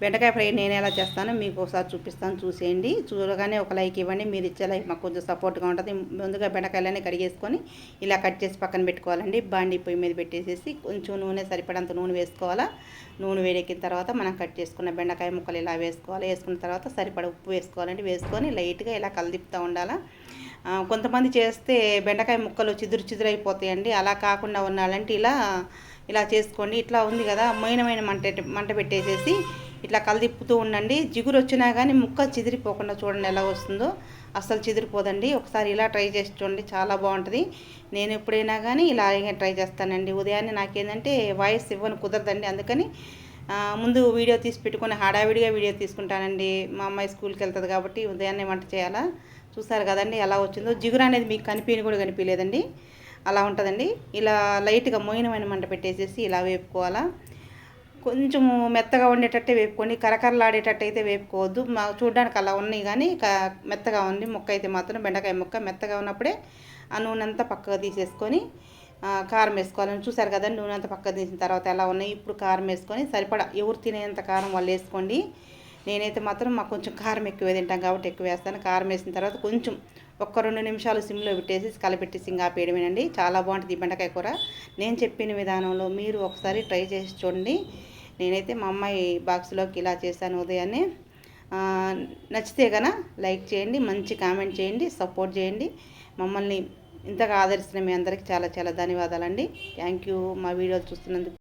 బెండకాయ ఫ్రై నేను ఎలా చేస్తానో మీకు ఒకసారి చూపిస్తాను చూసేయండి. చూడగానే ఒక లైక్ ఇవ్వండి. మీరు ఇచ్చే లైక్ మాకు కొంచెం సపోర్ట్గా ఉంటుంది. ముందుగా బెండకాయలనే కడిగేసుకొని ఇలా కట్ చేసి పక్కన పెట్టుకోవాలండి. బాండి పొయ్యి మీద పెట్టేసేసి కొంచెం నూనె సరిపడంత నూనె వేసుకోవాలా? నూనె వేడెక్కిన తర్వాత మనం కట్ చేసుకున్న బెండకాయ ముక్కలు ఇలా వేసుకోవాలి. వేసుకున్న తర్వాత సరిపడ ఉప్పు వేసుకోవాలండి. వేసుకొని లైట్గా ఇలా కలదిప్తూ ఉండాలా? కొంతమంది చేస్తే బెండకాయ ముక్కలు చిదురు చిదురు అయిపోతాయండి అలా కాకుండా ఉండాలంటే ఇలా ఇలా చేసుకోండి ఇట్లా ఉంది కదా మైనమైన మంట మంట పెట్టేసేసి ఇట్లా కలదిప్పుతూ ఉండండి. జిగురు వచ్చినా కానీ ముక్క చిదిరిపోకుండా చూడండి ఎలా వస్తుందో. అస్సలు చిదిరిపోదండి. ఒకసారి ఇలా ట్రై చేసి చూడండి. చాలా బాగుంటుంది. నేను ఎప్పుడైనా కానీ ఇలా ట్రై చేస్తానండి. ఉదయాన్నే నాకేంటంటే వాయిస్ ఇవ్వను కుదరదండి. అందుకని ముందు వీడియో తీసి పెట్టుకొని హడావిడిగా వీడియో తీసుకుంటానండి. మా అమ్మాయి స్కూల్కి వెళ్తుంది కాబట్టి ఉదయాన్నే వంట చేయాలా? చూసారు కదండి ఎలా వచ్చిందో. జిగురు అనేది మీకు కనిపించి కూడా కనిపించలేదండి అలా ఉంటుందండి. ఇలా లైట్గా మోయినమైన మంట పెట్టేసేసి ఇలా వేపుకోవాలా? కొంచెము మెత్తగా ఉండేటట్టే వేపుకొని కరకరలాడేటట్టు అయితే వేపుకోవద్దు. మా చూడడానికి అలా ఉన్నాయి కానీ మెత్తగా ఉంది. ముక్క అయితే మాత్రం బెండకాయ ముక్క మెత్తగా ఉన్నప్పుడే ఆ నూనె అంతా పక్కగా తీసేసుకొని కారం వేసుకోవాలని చూసారు కదండి నూనె అంతా పక్కకు తీసిన తర్వాత ఎలా ఉన్నాయి. ఇప్పుడు కారం వేసుకొని సరిపడా ఎవరు తినేంత కారం వాళ్ళు వేసుకోండి. నేనైతే మాత్రం మాకు కొంచెం కారం ఎక్కువ తింటాం కాబట్టి ఎక్కువ వేస్తాను. కారం వేసిన తర్వాత కొంచెం ఒక్క రెండు నిమిషాలు సిమ్లో పెట్టేసి కలిపెట్టేసి ఇంకా ఆపేయడమేనండి. చాలా బాగుంటుంది బెండకాయ కూర. నేను చెప్పిన విధానంలో మీరు ఒకసారి ట్రై చేసి చూడండి. నేనైతే మా అమ్మాయి బాక్స్లోకి ఇలా చేశాను ఉదయాన్నే. నచ్చితే కన లైక్ చేయండి మంచి కామెంట్ చేయండి సపోర్ట్ చేయండి. మమ్మల్ని ఇంతగా ఆదరిస్తున్న మీ అందరికీ చాలా చాలా ధన్యవాదాలండి. థ్యాంక్ యూ మా వీడియోలు చూస్తున్నందుకు.